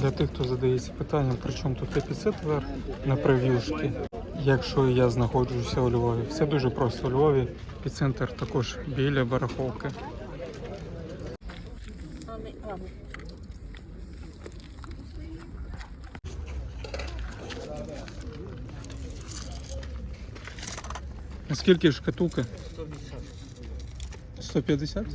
Для тих, хто задається питанням, при чому тут епіцентр на прев'юшки, якщо я знаходжуся у Львові. Все дуже просто у Львові. Епіцентр також біля барахолки. А Скільки шкатулка? 150?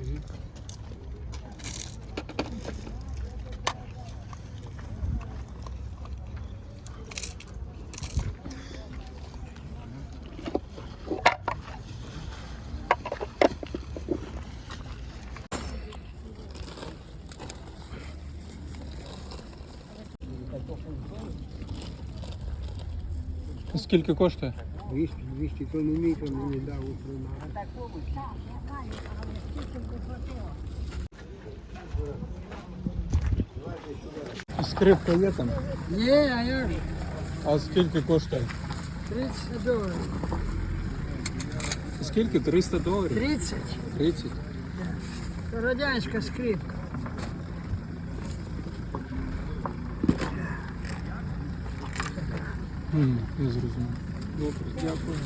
Скільки коштує? 200, 200 тономітр мені дав у примарі. Скрипка є там. Ні, а як? же? А скільки коштує? 30 доларів. Скільки? 300 доларів? 30? 30. Це радянська скрипка. М, Я зрозумів. Добре, дякую.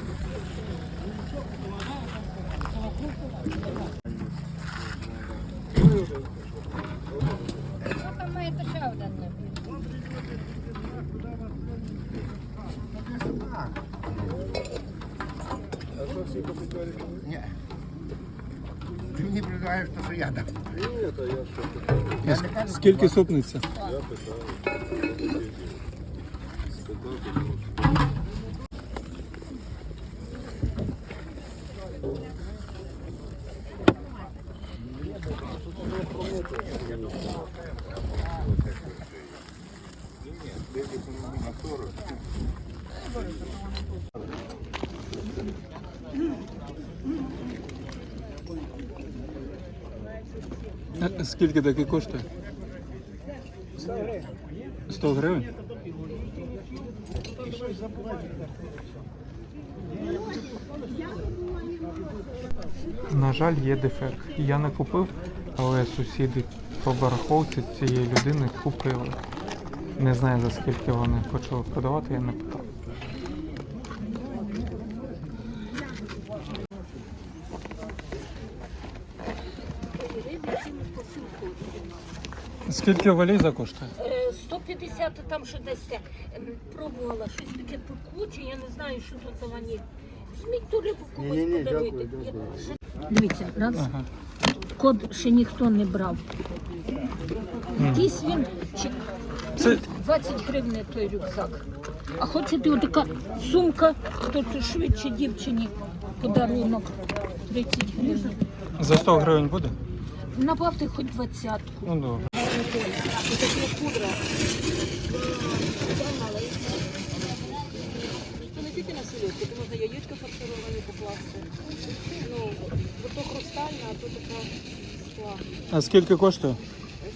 Там має ще один набір. Ні. Ти мені предлагаєш те, що я дам. А ск- Скільки супниця? А Скільки таке коштує? 100 гривень? На жаль, є дефект. Я не купив, але сусіди по барахолці цієї людини купили. Не знаю за скільки вони почали продавати, я не питав. Скільки валіза коштує? Е, 150 там що десь те, ем, пробувала щось таке пекуче, я не знаю, що це за ваніль. Візьміть ту рибу комусь Ні-ні-ні, дякую, Я- дякую. Дивіться, раз Ага. код ще ніхто не брав. Якийсь він чи Це 20 гривень той рюкзак. А хочете отака сумка, то це швидше дівчині подарунок 30 гривень. за 100 гривень буде? Набавте хоч двадцятку. Ну добре. Не тільки на селедки, то можна яєчка фаршировані покласти. Ну, бо то хрустальна, а то така скла. А скільки коштує?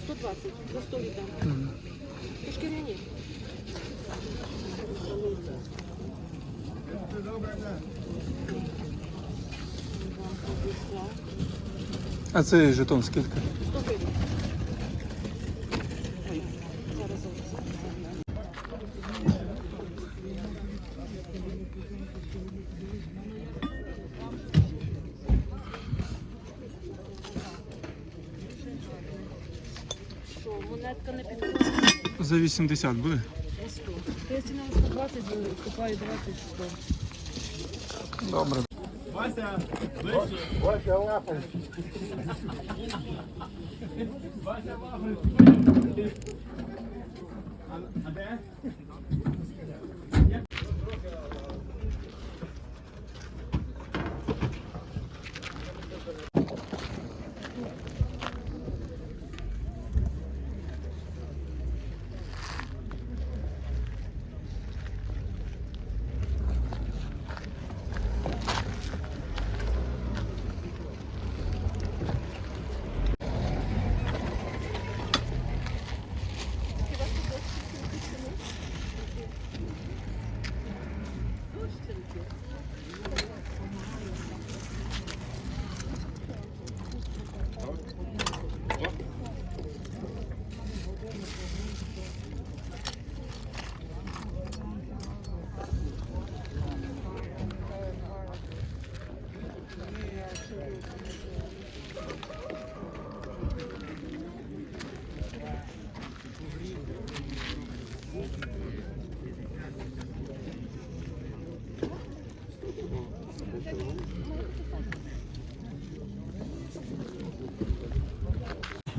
120, за 100 віддам. То шкіряні. А цей жетон скільки? 100 гривень. Палатка не підходить. За 80 буде? За 100. Я ціна 120, купаю 20 100. Добре. Вася, ближче. Вася, лапай. Вася, лапай. А де?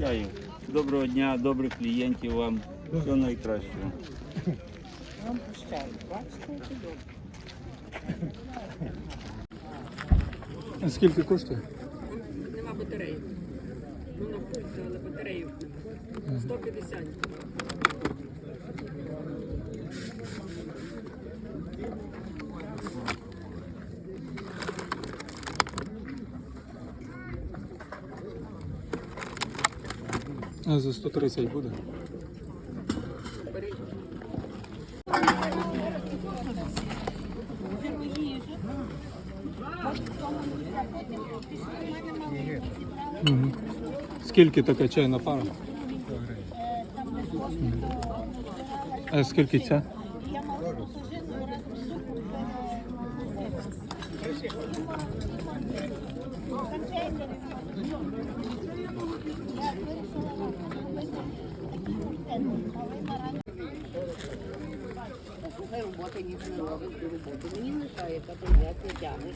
Вітаю. Доброго дня, добрих клієнтів вам. Всього найкращого. Скільки коштує? Нема батареї. Ну, на пульті, але батареїв нема. 150. А за 130 буде? Угу. Скільки така чайна пара? Мгм. А скільки ця? Слухай, роботи ніж не робиш ту роботу. Мені лишається, то я це тягнеш.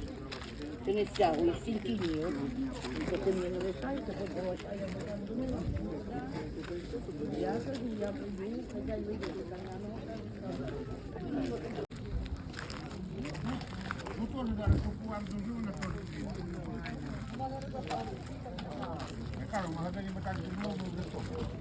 Ти не стягуєш стільки ні. То ти мені не лишаєшся, то гроші. А я буду Я кажу, я прийду, хоча й вийду до Ну теж зараз купував дуже на Я кажу, в магазині ми так знову вже то.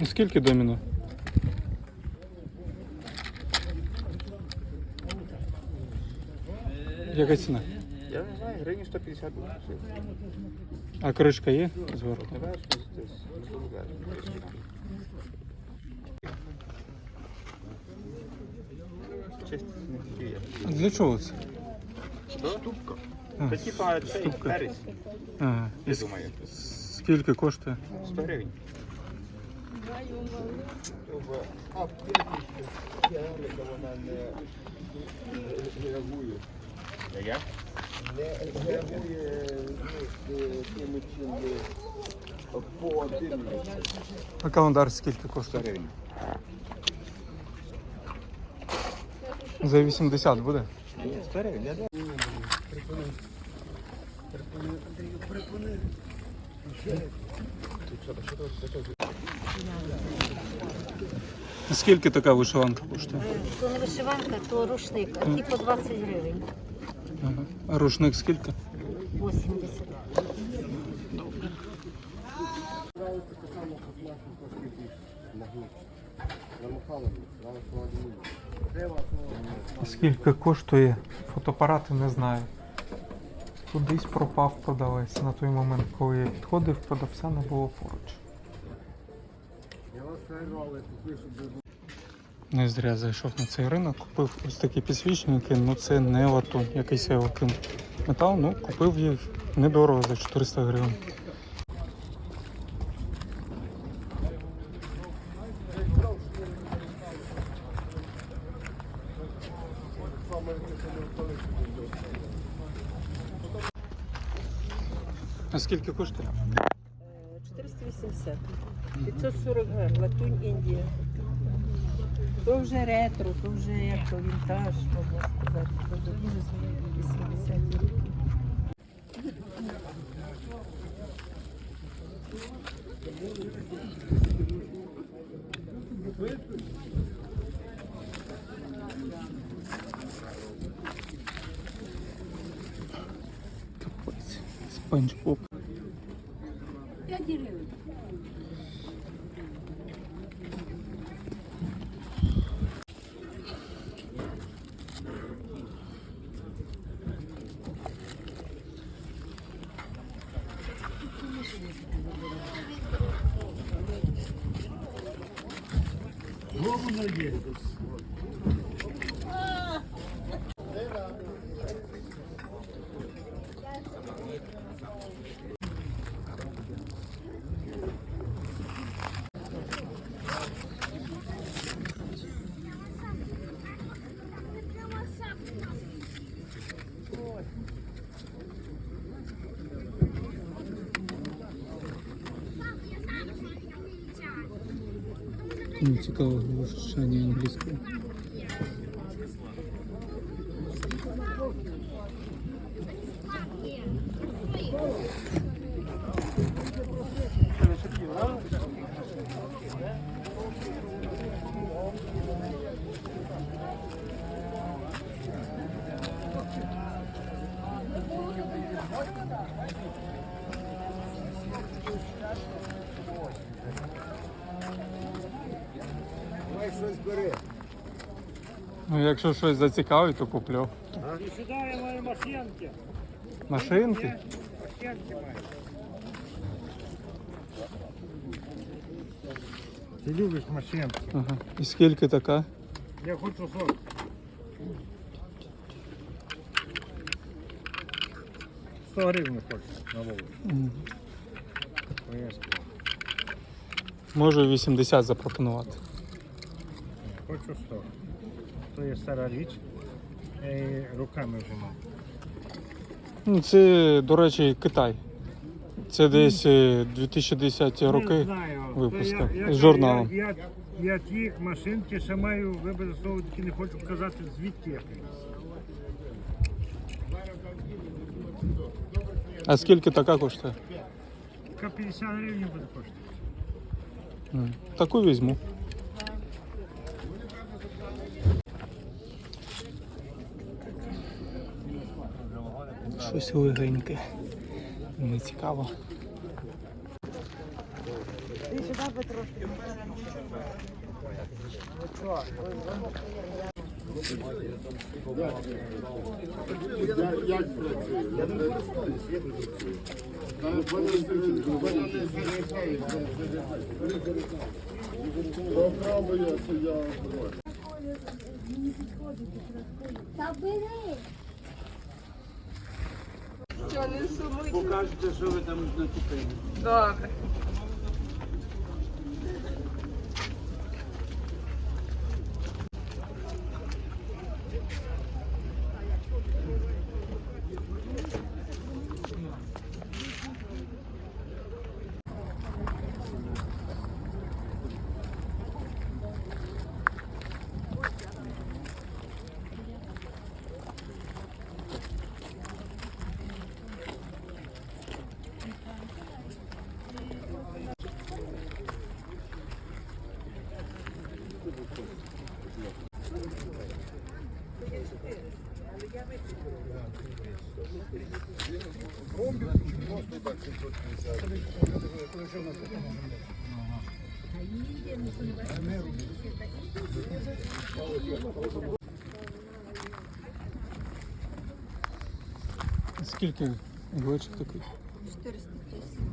Ну, Скільки доміно? Яка ціна? Я не знаю, гривні 150 буде. А кришка є зверху? Для чого це? Ступка. А, Це типа цей ступка. перець, Ага. І я с- думаю. скільки коштує? 100 гривень. А вона не реагує. Я? Не реагує тими чим по один А календар скільки коштує? гривень. За 80 буде? 100 гривень, я А Скільки така вишиванка коштує? То не вишиванка, то рушник, а ті по 20 гривень. Ага. А рушник скільки? 80. Скільки коштує фотоапарати, не знаю. Кудись пропав продавець на той момент, коли я підходив, продавця не було поруч. Не зря зайшов на цей ринок, купив ось такі підсвічники, ну це не латунь, якийсь елким метал, ну купив їх недорого за 400 гривень. А скільки коштує? 480. 540 гривень, латунь Індія. То вже ретро, то вже як то вінтаж, можна сказати. То дуже 80 років. Капець. пенчпоп. 5 гривень. Голову надеюсь. Ну, цікаво, вивчання англійської. Давай щось бери. Ну, якщо щось зацікавить, то куплю. Сюди я маю машинки. Машинки? Машинки маю. Ти любиш машинки. Ага. І скільки така? Я хочу 40. Сто гривень хочу на вулиці. Мгм. Поїздку. Можу 80 запропонувати. Хочу 100. То є стара річ. Я її руками вжимаю. Ну, це, до речі, Китай. Це десь е, 2010 роки. знаю. випуска. То я- З журналом. Я, я, я ті машинки ще маю, слово не хочу казати, звідки я приніс. А скільки така коштує? Така 50 гривень буде коштувати. М, Таку візьму. Щось легеньке. Не цікаво. Працює? Я не користуюсь, я не працюю. Воно не заряджає. Попробую, що я говорю. Покажете, що ви там накупили. Скільки глечик такий? 430. Що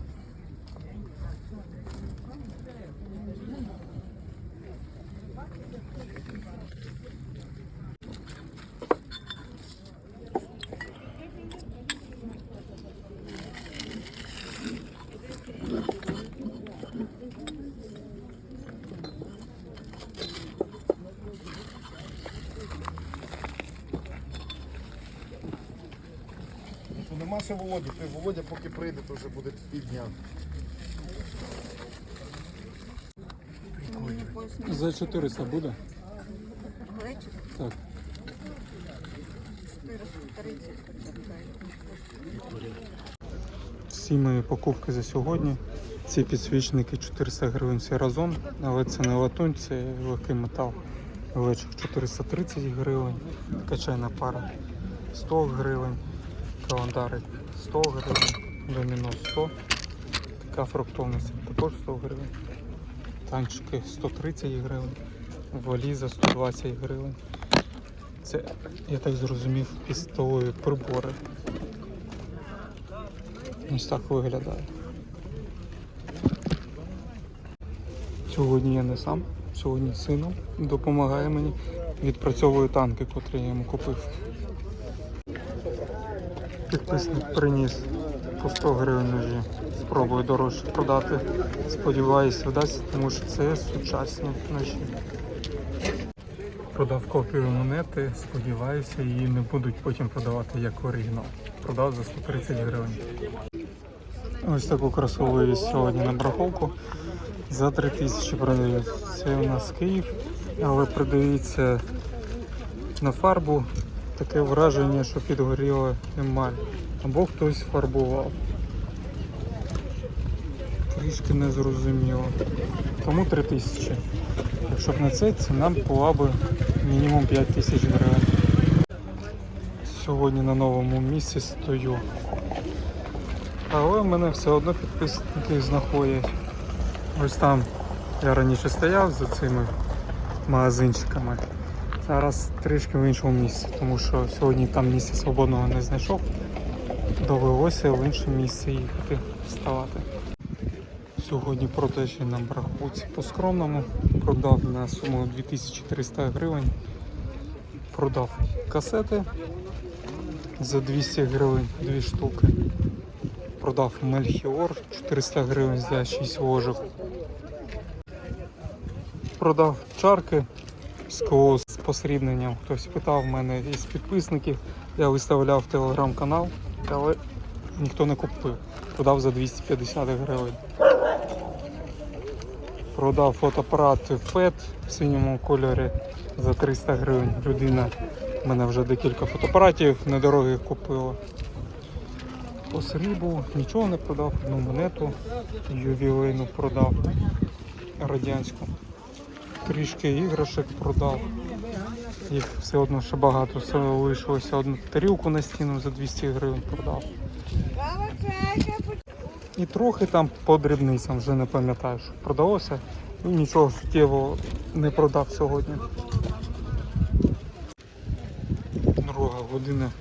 той Володя поки прийде, то вже буде півдня. За 400 буде? Так. 430. Всі мої покупки за сьогодні. Ці підсвічники 400 гривень всі разом, але це не латунь, це легкий метал. Глечик 430 гривень, така чайна пара 100 гривень, календарик 100 гривень, доміно 100. Така фруктовниця також 100 гривень. Танчики 130 гривень, валіза 120 гривень. Це, я так зрозумів, пістолові прибори. Ось так виглядає. Сьогодні я не сам, сьогодні сином допомагає мені, відпрацьовує танки, котрі я йому купив. Підписник приніс по 100 гривень ножі. Спробую дорожче продати. Сподіваюся, вдасться, тому що це сучасні ножі. Продав копію монети, сподіваюся, її не будуть потім продавати як оригінал. Продав за 130 гривень. Ось таку красову є сьогодні на браховку. За 3000 продають. Це у нас Київ, але продається на фарбу таке враження, що підгоріла емаль. Або хтось фарбував. Трішки незрозуміло. Тому 3000. Якщо б не це, ціна була б мінімум 5000 гривень. Сьогодні на новому місці стою. Але в мене все одно підписники знаходять. Ось там я раніше стояв за цими магазинчиками. Зараз трішки в іншому місці, тому що сьогодні там місця свободного не знайшов. Довелося в інше місце їхати вставати. Сьогодні продажі на браховці по скромному. Продав на суму 2300 гривень. Продав касети за 200 гривень дві штуки. Продав Мельхіор 400 гривень за 6 ложок. Продав чарки з посрібненням. Хтось питав мене із підписників. Я виставляв телеграм-канал, але ніхто не купив. Продав за 250 гривень. Продав фотоапарат FET в синьому кольорі за 300 гривень. Людина в мене вже декілька фотоапаратів недорогих купила. По нічого не продав, одну монету ювілейну продав радянську. Трішки іграшок продав. Їх все одно ще багато все лишилося. Одну тарілку на стіну за 200 гривень продав. І трохи там по дрібницям вже не пам'ятаю, що продалося. Ну, нічого суттєвого не продав сьогодні. Друга година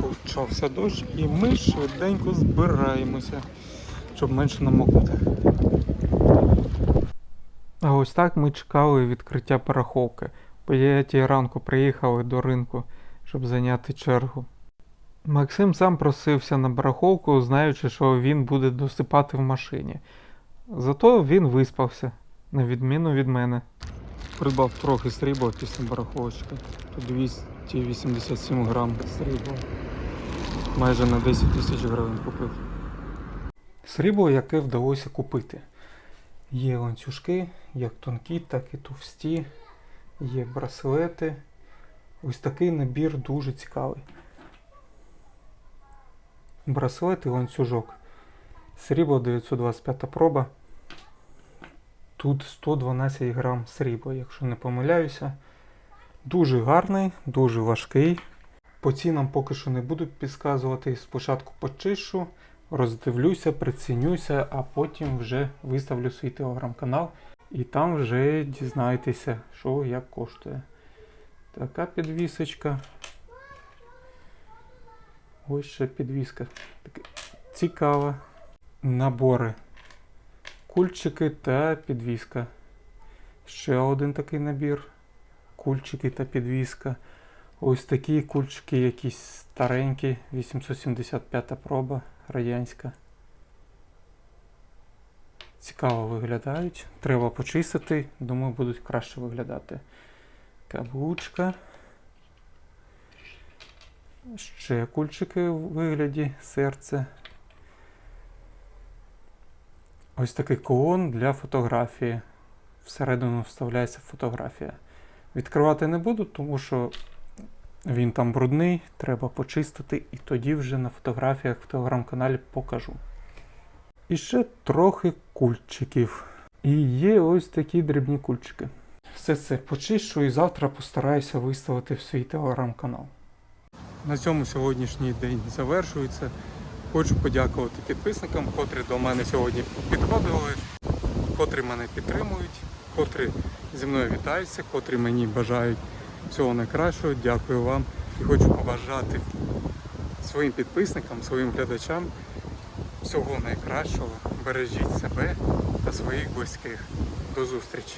почався дощ і ми швиденько збираємося, щоб менше намокнути. Ось так ми чекали відкриття пораховки. По 9 ранку приїхали до ринку, щоб зайняти чергу. Максим сам просився на бараховку, знаючи, що він буде досипати в машині. Зато він виспався, на відміну від мене. Придбав трохи срібла після бараховочки. 287 грам срібла. Майже на 10 тисяч гривень купив. Срібло, яке вдалося купити. Є ланцюжки, як тонкі, так і товсті. Є браслети. Ось такий набір дуже цікавий. Браслет і ланцюжок. Срібло 925 проба. Тут 112 грам срібла, якщо не помиляюся. Дуже гарний, дуже важкий. По цінам поки що не буду підказувати. Спочатку почищу, роздивлюся, прицінюся, а потім вже виставлю свій телеграм-канал і там вже дізнаєтеся, що як коштує. Така підвісочка. Ось ще підвіска. Така цікава. Набори. Кульчики та підвіска. Ще один такий набір. Кульчики та підвіска. Ось такі кульчики якісь старенькі, 875 проба радянська. Цікаво виглядають. Треба почистити, думаю, будуть краще виглядати. Каблучка. Ще кульчики у вигляді серця. Ось такий колон для фотографії. Всередину вставляється фотографія. Відкривати не буду, тому що він там брудний, треба почистити, і тоді вже на фотографіях в телеграм-каналі покажу. І ще трохи кульчиків. І є ось такі дрібні кульчики. Все це почищу і завтра постараюся виставити в свій телеграм-канал. На цьому сьогоднішній день завершується. Хочу подякувати підписникам, котрі до мене сьогодні підходили, котрі мене підтримують, котрі зі мною вітаються, котрі мені бажають всього найкращого. Дякую вам і хочу побажати своїм підписникам, своїм глядачам Всього найкращого. Бережіть себе та своїх близьких. До зустрічі!